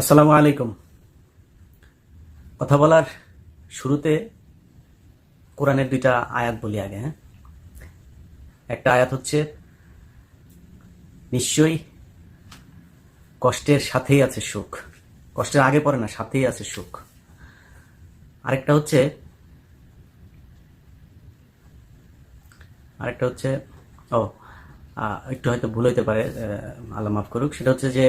আসসালামু আলাইকুম। কথা বলার শুরুতে কোরআনের দুইটা আয়াত বলি আগে হ্যাঁ? একটা আয়াত হচ্ছে, নিশ্চয়ই কষ্টের সাথেই আছে সুখ। কষ্টের আগে পড়ে না, সাথেই আছে সুখ। আরেকটা হচ্ছে আরেকটা হচ্ছে, ও একটু হয়তো ভুল হইতে পারে আল্লাহ মাফ করুক। সেটা হচ্ছে যে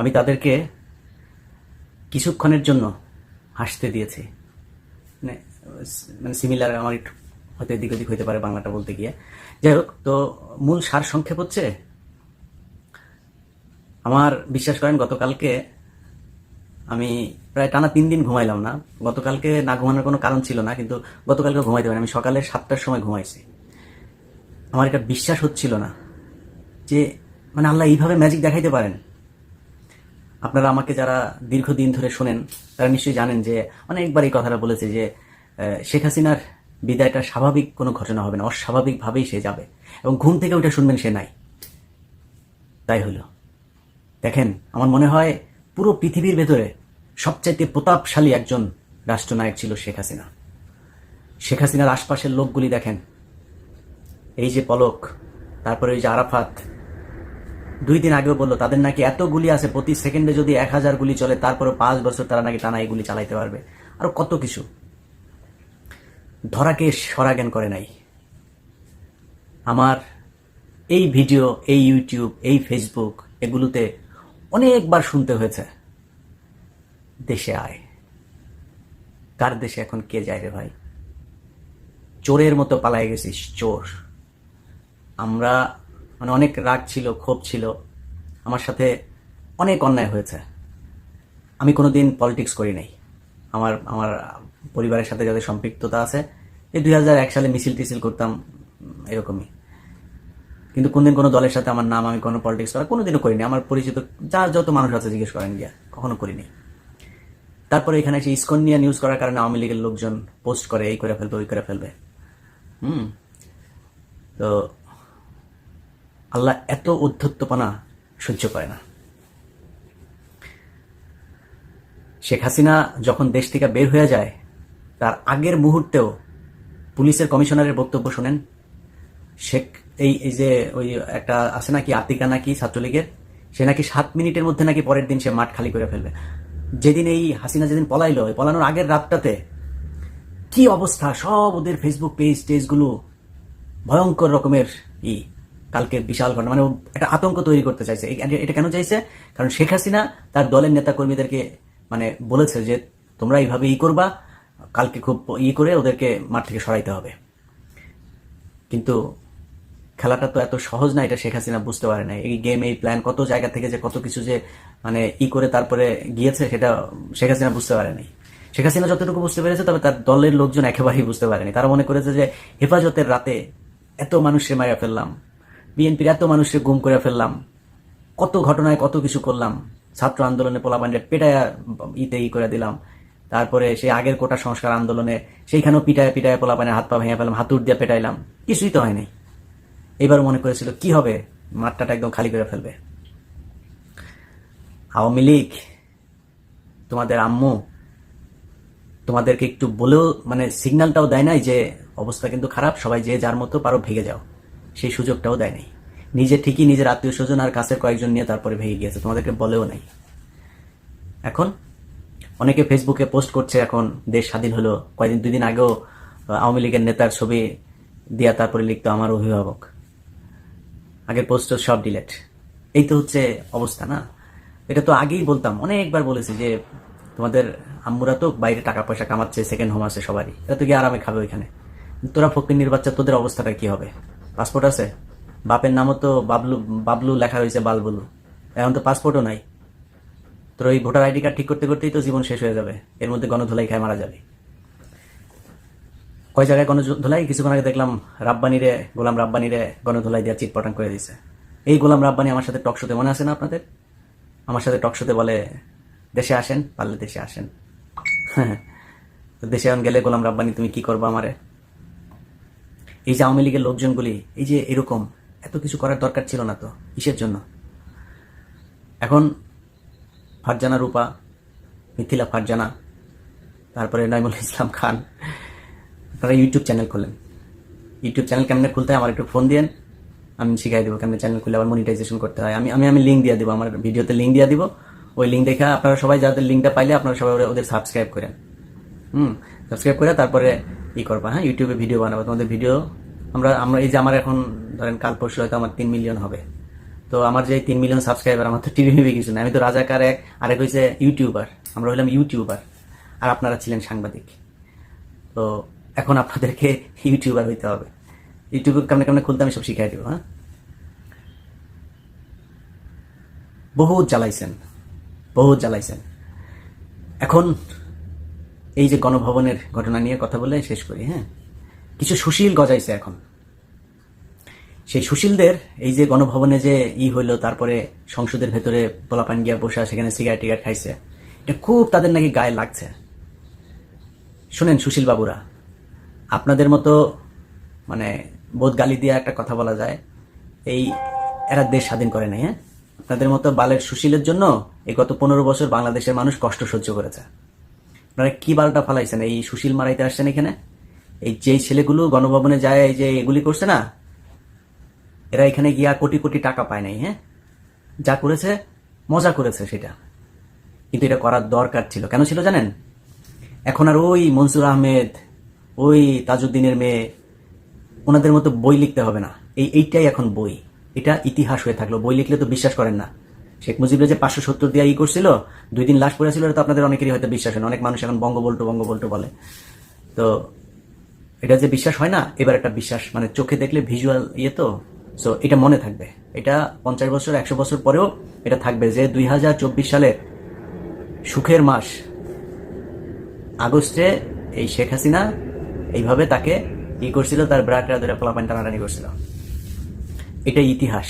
আমি তাদেরকে কিছুক্ষণের জন্য হাসতে দিয়েছি। মানে মানে সিমিলার আমার একটু হয়তো এদিক ওদিক হইতে পারে বাংলাটা বলতে গিয়ে। যাই হোক, তো মূল সার সংক্ষেপ হচ্ছে, আমার বিশ্বাস করেন গতকালকে আমি প্রায় টানা তিন দিন ঘুমাইলাম না। গতকালকে না ঘুমানোর কোনো কারণ ছিল না, কিন্তু গতকালকে ঘুমাইতে পারি আমি সকালে সাতটার সময় ঘুমাইছি। আমার এটা বিশ্বাস হচ্ছিল না যে মানে আল্লাহ এইভাবে ম্যাজিক দেখাইতে পারেন। আপনারা আমাকে যারা দীর্ঘদিন ধরে শোনেন, তারা নিশ্চয়ই জানেন যে অনেকবার এই কথাটা বলেছে যে শেখ হাসিনার বিদায়টা স্বাভাবিক কোনো ঘটনা হবে না, অস্বাভাবিকভাবেই সে যাবে। এবং ঘুম থেকে ওটা শুনবেন সে নাই। তাই হলো। দেখেন, আমার মনে হয় পুরো পৃথিবীর ভেতরে সবচাইতে প্রতাপশালী একজন রাষ্ট্রনায়ক ছিল শেখ হাসিনা। শেখ হাসিনার আশপাশের লোকগুলি দেখেন, এই যে পলক, তারপরে ওই যে আরাফাত দুই দিন আগেও বলল, তাদের নাকি এত গুলি আছে, প্রতি সেকেন্ডে যদি এক হাজার গুলি চলে তারপরে পাঁচ বছর তারা নাকি টানা এই গুলি চালাইতে পারবে। আরও কত কিছু। ধরাকে সরা জ্ঞান করে নাই। আমার এই ভিডিও, এই ইউটিউব, এই ফেসবুক, এগুলোতে অনেকবার শুনতে হয়েছে। দেশে আয়। কার দেশে এখন কে যায় রে ভাই? চোরের মতো পালায় গেছিস, চোর। আমরা মানে অনেক রাগ ছিল, ক্ষোভ ছিল। আমার সাথে অনেক অন্যায় হয়েছে। আমি কোনো দিন পলিটিক্স করি নাই। আমার আমার পরিবারের সাথে যাদের সম্পৃক্ততা আছে, এই দুই হাজার এক সালে মিছিল টিছিল করতাম, এরকমই। কিন্তু কোনদিন কোনো দলের সাথে আমার নাম, আমি কোনো পলিটিক্স করা কোনোদিনও করিনি। আমার পরিচিত যা, যত মানুষ আছে জিজ্ঞেস করেন গিয়া, কখনো করিনি। তারপরে এখানে এসে ইসকন নিয়ে নিউজ করার কারণে আওয়ামী লীগের লোকজন পোস্ট করে, এই করে ফেলবে, ওই করে ফেলবে। হুম। তো আল্লাহ এত উদ্ধত্তপনা সহ্য করে না। শেখ হাসিনা যখন দেশ থেকে বের হয়ে যায়, তার আগের মুহূর্তেও পুলিশের কমিশনারের বক্তব্য শোনেন। শেখ, এই এই যে ওই একটা আছে নাকি, আতিকা নাকি ছাত্রলীগের, সে নাকি সাত মিনিটের মধ্যে নাকি পরের দিন সে মাঠ খালি করে ফেলবে। যেদিন এই হাসিনা যেদিন পলাইলো পলানোর আগের রাতটাতে কি অবস্থা? সব ওদের ফেসবুক পেজ টেজগুলো ভয়ঙ্কর রকমের ই। কালকে বিশাল ঘটনা মানে একটা আতঙ্ক তৈরি করতে চাইছে। এটা কেন চাইছে? কারণ শেখ হাসিনা তার দলের নেতা কর্মীদেরকে মানে বলেছে যে, তোমরা এইভাবে ই করবা, কালকে খুব ই করে ওদেরকে মাঠ থেকে সরাইতে হবে। কিন্তু খেলাটা তো এত সহজ না, এটা শেখ হাসিনা বুঝতে পারে না এই গেম এই প্ল্যান কত জায়গা থেকে যে কত কিছু যে মানে ই করে তারপরে গিয়েছে, সেটা শেখ হাসিনা বুঝতে পারে নাই। শেখ হাসিনা যতটুকু বুঝতে পেরেছে, তবে তার দলের লোকজন একেবারেই বুঝতে পারেনি। তারা মনে করেছে যে, হেফাজতের রাতে এত মানুষকে মারা ফেললাম বিএনপির এত মানুষকে গুম করে ফেললাম। কত ঘটনায় কত কিছু করলাম। ছাত্র আন্দোলনে পোলাপান্ডে পেটায়া, ইতে ই করে দিলাম। তারপরে সেই আগের কোটা সংস্কার আন্দোলনে সেইখানেও পিটায় পিটায় পোলাপানে হাত পা ভেঙে ফেলাম হাতুর দিয়ে পেটাইলাম। কিছুই তো হয়নি। এবার মনে করেছিল, কি হবে? মাঠটাটা একদম খালি করে ফেলবে। আওয়ামী লীগ, তোমাদের আম্মু, তোমাদেরকে একটু বলেও মানে সিগন্যালটাও দেয় নাই যে, অবস্থা কিন্তু খারাপ, সবাই যে যার মতো পারো ভেঙে যাও। সেই সুযোগটাও দেয় নাই নিজে ঠিকই নিজের আত্মীয় স্বজন আর কাছের কয়েকজন নিয়ে তারপরে ভেঙে গিয়েছে, তোমাদেরকে বলেও নাই। এখন অনেকে ফেসবুকে পোস্ট করছে, এখন দেশ স্বাধীন হলো। কয়েকদিন দুই দিন আগেও আওয়ামী লীগের নেতার ছবি দিয়া তারপরে লিখতো, আমার অভিভাবক। আগের পোস্ট সব ডিলেট এই তো হচ্ছে অবস্থা, না? এটা তো আগেই বলতাম, অনেকবার বলেছি যে তোমাদের আম্মুরা তো বাইরে টাকা পয়সা কামাচ্ছে সেকেন্ড হোম আছে সবারই। এরা তো গিয়ে আরামে খাবে ওইখানে। তোরা ফকির বাচ্চা তোদের অবস্থাটা কি হবে? পাসপোর্ট আছে? বাপের নামও তো বাবলু বাবলু লেখা হয়েছে বালবুলু। এখন তো পাসপোর্টও নাই। তোর ওই ভোটার আইডি কার্ড ঠিক করতে করতেই তো জীবন শেষ হয়ে যাবে। এর মধ্যে গণধুলাই খায় মারা যাবে। কয় জায়গায় গণধুলাই? কিছুক্ষণ আগে দেখলাম রাব্বানিরে, গোলাম রাব্বানিরে গণধুলাই দিয়ে চিটপটাং করে দিয়েছে। এই গোলাম রাব্বানি আমার সাথে টকশোতে মনে আছে না আপনাদের? আমার সাথে টকশোতে বলে, দেশে আসেন, পারলে দেশে আসেন। তো দেশে এখন গেলে গোলাম রাব্বানি, তুমি কি করব আমারে? এই যে আওয়ামী লীগের লোকজনগুলি, এই যে এরকম, এত কিছু করার দরকার ছিল না তো, কিসের জন্য? এখন ফারজানা রূপা, মিথিলা ফারজানা, তারপরে নাইমুল ইসলাম খান, আপনারা ইউটিউব চ্যানেল খোলেন ইউটিউব চ্যানেল কেমনে খুলতে হয় আমার একটু ফোন দিয়েন, আমি শিখাই দেবো কেমনে চ্যানেল খুলে আবার মনিটাইজেশন করতে হয়। আমি আমি আমি লিঙ্ক দিয়ে দেবো, আমার ভিডিওতে লিঙ্ক দিয়ে দিব। ওই লিঙ্ক দেখে আপনারা সবাই যাদের লিঙ্কটা পাইলে আপনারা সবাই ওদের সাবস্ক্রাইব করেন। হুম সাবস্ক্রাইব করে তারপরে ই করবা হ্যাঁ? ইউটিউবে ভিডিও বানাবো, তোমাদের ভিডিও আমরা আমরা, এই যে আমার এখন, ধরেন কাল পরশু হয়তো আমার তিন মিলিয়ন হবে। তো আমার যে তিন মিলিয়ন সাবস্ক্রাইবার আমার তো টিভি মিভি কিছু না আমি তো রাজাকার এক, আরেক হয়েছে ইউটিউবার আমরা হইলাম ইউটিউবার আর আপনারা ছিলেন সাংবাদিক। তো এখন আপনাদেরকে ইউটিউবার হইতে হবে। ইউটিউবে কেমনে কেমনে খুলতে আমি সব শিখাই দেবো হ্যাঁ? বহুত জ্বালাইছেন বহুত জ্বালাইছেন। এখন এই যে গণভবনের ঘটনা নিয়ে কথা বলে শেষ করি হ্যাঁ? কিছু সুশীল গজাইছে এখন। সেই সুশীলদের এই যে গণভবনে যে ই হইল, তারপরে সংসদের ভেতরে পোলাপান গিয়া বসা, সেখানে সিগারেট টিগারেট খাইছে, এটা খুব তাদের নাকি গায়ে লাগছে। শুনেন সুশীল বাবুরা, আপনাদের মতো মানে বোধ গালি দিয়ে একটা কথা বলা যায়, এই এরা দেশ স্বাধীন করে নাই হ্যাঁ? আপনাদের মতো বালের সুশীলের জন্য এই গত পনেরো বছর বাংলাদেশের মানুষ কষ্ট সহ্য করেছে। আপনারা কি বালটা ফালাইছেন? এই সুশীল মারাইতে আসছেন এখানে? এই যেই ছেলেগুলো গণভবনে যায়, এই যে এগুলি করছে না, এরা এখানে গিয়া কোটি কোটি টাকা পায় নাই হ্যাঁ? যা করেছে, মজা করেছে সেটা। কিন্তু এটা করার দরকার ছিল। কেন ছিল জানেন? এখন আর ওই মনসুর আহমেদ, ওই তাজউদ্দিনের মেয়ে, ওনাদের মতো বই লিখতে হবে না। এই এইটাই এখন বই। এটা ইতিহাস হয়ে থাকল। বই লিখলে তো বিশ্বাস করেন না। শেখ মুজিবের যে পাঁচশো সত্তর দিয়ে ই করছিল, দুই দিন লাশ পড়েছিল তো আপনাদের অনেকেরই হয়তো বিশ্বাস হয় অনেক মানুষ এখন বঙ্গবল্টু বঙ্গবল্টু বলে। তো এটা যে বিশ্বাস হয় না, এবার একটা বিশ্বাস মানে চোখে দেখলে ভিজুয়াল ইয়ে তো সো এটা মনে থাকবে। এটা পঞ্চাশ বছর, একশো বছর পরেও এটা থাকবে। যে দুই হাজার চব্বিশ সালের সুখের মাস, আগস্টে এই শেখ হাসিনা এইভাবে তাকে ই করছিল, তার ব্রাটরা ধরে ফলাপান টানাটানি করছিল। এটা ইতিহাস।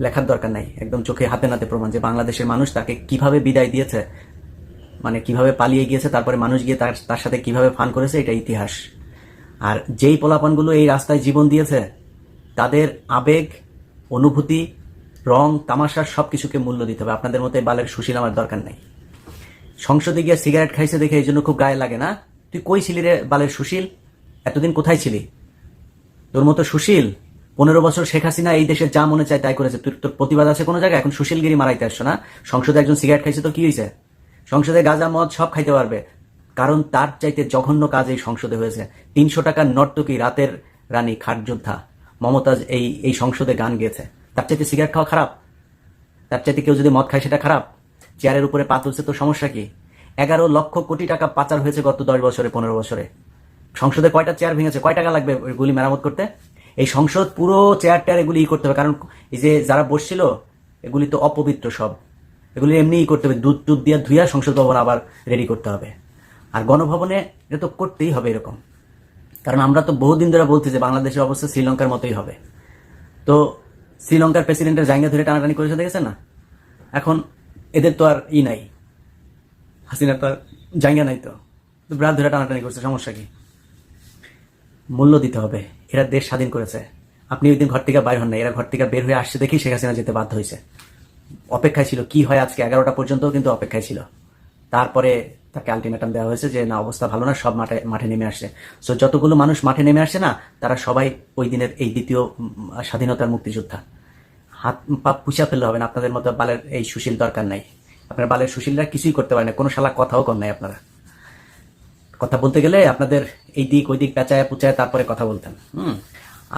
লেখার দরকার নাই। একদম চোখে হাতে নাতে প্রমাণ যে বাংলাদেশের মানুষ তাকে কীভাবে বিদায় দিয়েছে মানে কীভাবে পালিয়ে গিয়েছে, তারপরে মানুষ গিয়ে তার তার সাথে কীভাবে ফান করেছে এটা ইতিহাস। আর যেই পোলাপানগুলো এই রাস্তায় জীবন দিয়েছে, তাদের আবেগ, অনুভূতি, রং, তামাশা সব কিছুকে মূল্য দিতে হবে। আপনাদের মতো বালের সুশীল আমার দরকার নাই। সংসদে গিয়ে সিগারেট খাইছে দেখে এই জন্য খুব গায়ে লাগে না? তুই কই ছিলি রে বালের সুশীল? এতদিন কোথায় ছিলি? তোর মতো সুশীল পনেরো বছর শেখ হাসিনা এই দেশে যা মনে চায় তাই করেছে। তুই তোর প্রতিবাদ আছে কোনো জায়গায়? এখন সুশীলগিরি মারাইতে আসছো না? সংসদে একজন সিগারেট খাইছে তো কি হয়েছে সংসদে গাঁজা, মদ সব খাইতে পারবে। কারণ তার চাইতে জঘন্য কাজ এই সংসদে হয়েছে। তিনশো টাকার নর্তকী রাতের রানী খাট যোদ্ধা মমতাজ এই এই সংসদে গান গেয়েছে। তার চাইতে সিগারেট খাওয়া খারাপ? তার চাইতে কেউ যদি মদ খায় সেটা খারাপ? চেয়ারের উপরে পা তুলছে তো সমস্যা কি? এগারো লক্ষ কোটি টাকা পাচার হয়েছে গত দশ বছরে, পনেরো বছরে। সংসদে কয়টা চেয়ার ভেঙেছে? কয় টাকা লাগবে গুলি মেরামত করতে? এই সংসদ পুরো চেয়ার টেয়ার এগুলি ই করতে হবে। কারণ এই যে যারা বসছিল, এগুলি তো অপবিত্র সব। এগুলি এমনিই করতে হবে। দুধ টুধ দিয়ে ধুইয়া সংসদ ভবন আবার রেডি করতে হবে। আর গণভবনে এটা তো করতেই হবে এরকম। কারণ আমরা তো বহুদিন ধরে বলছি যে বাংলাদেশের অবস্থা শ্রীলঙ্কার মতোই হবে। তো শ্রীলঙ্কার প্রেসিডেন্টের জায়গা ধরে টানাটানি করেছে, দেখেছেন না? এখন এদের তো আর ই নাই। হাসিনার তো আর জায়গা নাই তো ব্রাত ধরে টানাটানি করছে, সমস্যা কি? মূল্য দিতে হবে। এরা দেশ স্বাধীন করেছে। আপনি ওই দিন ঘর থেকে বাইর হন না এরা ঘর থেকে বের হয়ে আসছে দেখেই শেখ হাসিনা যেতে বাধ্য হয়েছে। অপেক্ষায় ছিল, কি হয় আজকে এগারোটা পর্যন্ত কিন্তু অপেক্ষায় ছিল। তারপরে তাকে আলটিমেটাম দেওয়া হয়েছে যে, না, অবস্থা ভালো না, সব মাঠে মাঠে নেমে আসছে। সো যতগুলো মানুষ মাঠে নেমে আসছে না, তারা সবাই ওই দিনের এই দ্বিতীয় স্বাধীনতার মুক্তিযোদ্ধা। হাত, পা পুষা ফেললে হবে না, আপনাদের মতো বালের এই সুশীল দরকার নাই। আপনার বালের সুশীলরা কিছুই করতে পারে না, কোনো শালা কথাও কর নাই আপনারা। কথা বলতে গেলে আপনাদের এই দিক, ওই দিক পেঁচায় পুচায় তারপরে কথা বলতেন হুম?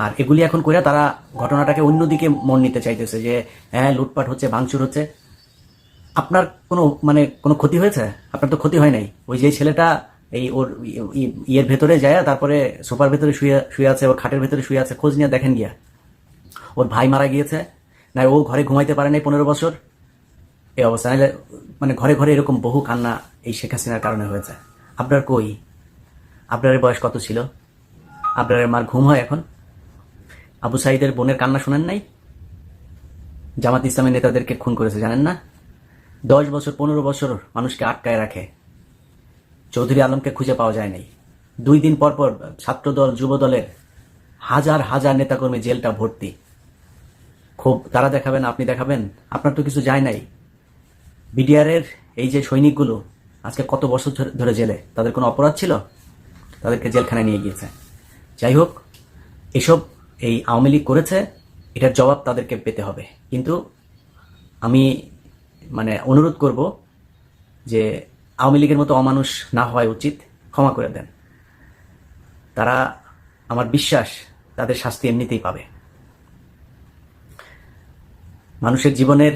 আর এগুলি এখন করে তারা ঘটনাটাকে অন্যদিকে মন নিতে চাইতেছে যে হ্যাঁ লুটপাট হচ্ছে, ভাঙচুর হচ্ছে। আপনার কোনো মানে কোনো ক্ষতি হয়েছে? আপনার তো ক্ষতি হয় নাই। ওই যে ছেলেটা, এই ওর ইয়ের ভেতরে যায়, তারপরে সোফার ভেতরে শুয়ে শুয়ে আছে, ওর খাটের ভেতরে শুয়ে আছে, খোঁজ নিয়ে দেখেন গিয়া। ওর ভাই মারা গিয়েছে। না, ও ঘরে ঘুমাইতে পারে নাই পনেরো বছর। এই অবস্থা মানে ঘরে ঘরে এরকম বহু কান্না এই শেখ হাসিনার কারণে হয়েছে। আপনার কই? আপনার বয়স কত ছিল? আপনার মার ঘুম হয় এখন? আবু সাইদের বোনের কান্না শোনেন নাই? জামাত ইসলামের নেতাদেরকে খুন করেছে, জানেন না? দশ বছর, পনেরো বছর মানুষকে আটকায় রাখে। চৌধুরী আলমকে খুঁজে পাওয়া যায় নাই। দুই দিন পর পর ছাত্রদল যুব দলের হাজার হাজার নেতাকর্মী জেলটা ভর্তি। খুব তারা দেখাবেন, আপনি দেখাবেন, আপনার তো কিছু যায় নাই। বিডিআরের এই যে সৈনিকগুলো আজকে কত বছর ধরে- জেলে? তাদের কোনো অপরাধ ছিল? তাদেরকে জেলখানায় নিয়ে গিয়েছে। যাই হোক, এসব এই আওয়ামী লীগ করেছে, এটার জবাব তাদেরকে পেতে হবে। কিন্তু আমি মানে অনুরোধ করব যে আওয়ামী লীগের মতো অমানুষ না হওয়াই উচিত। ক্ষমা করে দেন। তারা আমার বিশ্বাস তাদের শাস্তি এমনিতেই পাবে। মানুষের জীবনের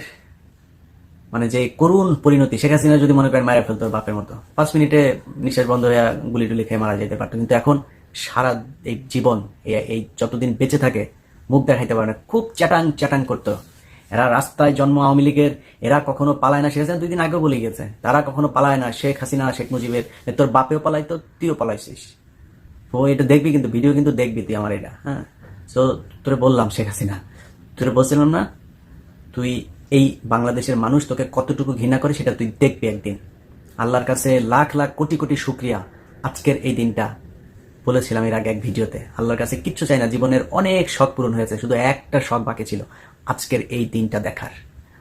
মানে যে করুণ পরিণতি, শেখ হাসিনা যদি মনে করেন মারা ফেলতো বাপের মতো, পাঁচ মিনিটে নিঃশ্বাস বন্ধ হয়ে গুলি টুলি খেয়ে মারা যেতে পারতো। কিন্তু এখন সারা এই জীবন, এই- যতদিন বেঁচে থাকে, মুখ দেখাইতে পারে না। খুব চ্যাটাং চ্যাটাং করতো। এরা রাস্তায় জন্ম আওয়ামী লীগের, এরা কখনো পালায় না। শেখ হাসিনা দুই দিন আগেও বলে গেছে তারা কখনো পালায় না। শেখ হাসিনা, শেখ মুজিবের তোর বাপেও পালাইতো তুইও পালাইছিস। ও এটা দেখবি কিন্তু, ভিডিও কিন্তু দেখবি তুই আমার এটা হ্যাঁ? তো তোরে বললাম শেখ হাসিনা, তোরে বলছিলাম না, তুই এই বাংলাদেশের মানুষ তোকে কতটুকু ঘৃণা করে সেটা তুই দেখবি একদিন। আল্লাহর কাছে লাখ লাখ কোটি কোটি শুক্রিয়া আজকের এই দিনটা বলেছিলাম এর আগে এক ভিডিওতে। আল্লাহর কাছে কিচ্ছু চাই না, জীবনের অনেক শখ পূরণ হয়েছে, শুধু একটা শখ বাকি ছিল, আজকের এই দিনটা দেখার।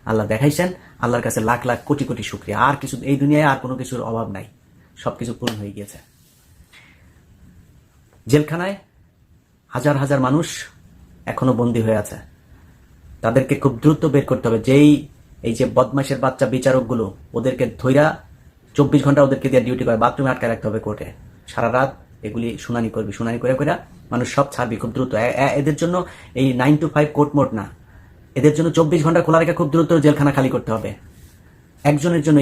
আল্লাহ দেখাইছেন, আল্লাহর কাছে লাখ লাখ কোটি কোটি শুক্রিয়া। আর কিছু এই দুনিয়ায় আর কোনো কিছুর অভাব নাই, সবকিছু পূরণ হয়ে গিয়েছে। জেলখানায় হাজার হাজার মানুষ এখনও বন্দী হয়ে আছে। তাদেরকে খুব দ্রুত বের করতে হবে। যেই, এই যে বদমাইশের বাচ্চা বিচারকগুলো, ওদেরকে ধৈরা চব্বিশ ঘণ্টা ওদেরকে দিয়ে ডিউটি করে বাথরুমে আটকে রাখতে হবে কোর্টে সারা রাত এগুলি শুনানি করবি, শুনানি করে করে মানুষ সব ছাড়বি খুব দ্রুত। এদের জন্য এই নাইন টু ফাইভ কোর্ট মোট না। এদের জন্য চব্বিশ ঘণ্টা খোলা রেখে খুব দ্রুত জেলখানা খালি করতে হবে। একজনের জন্য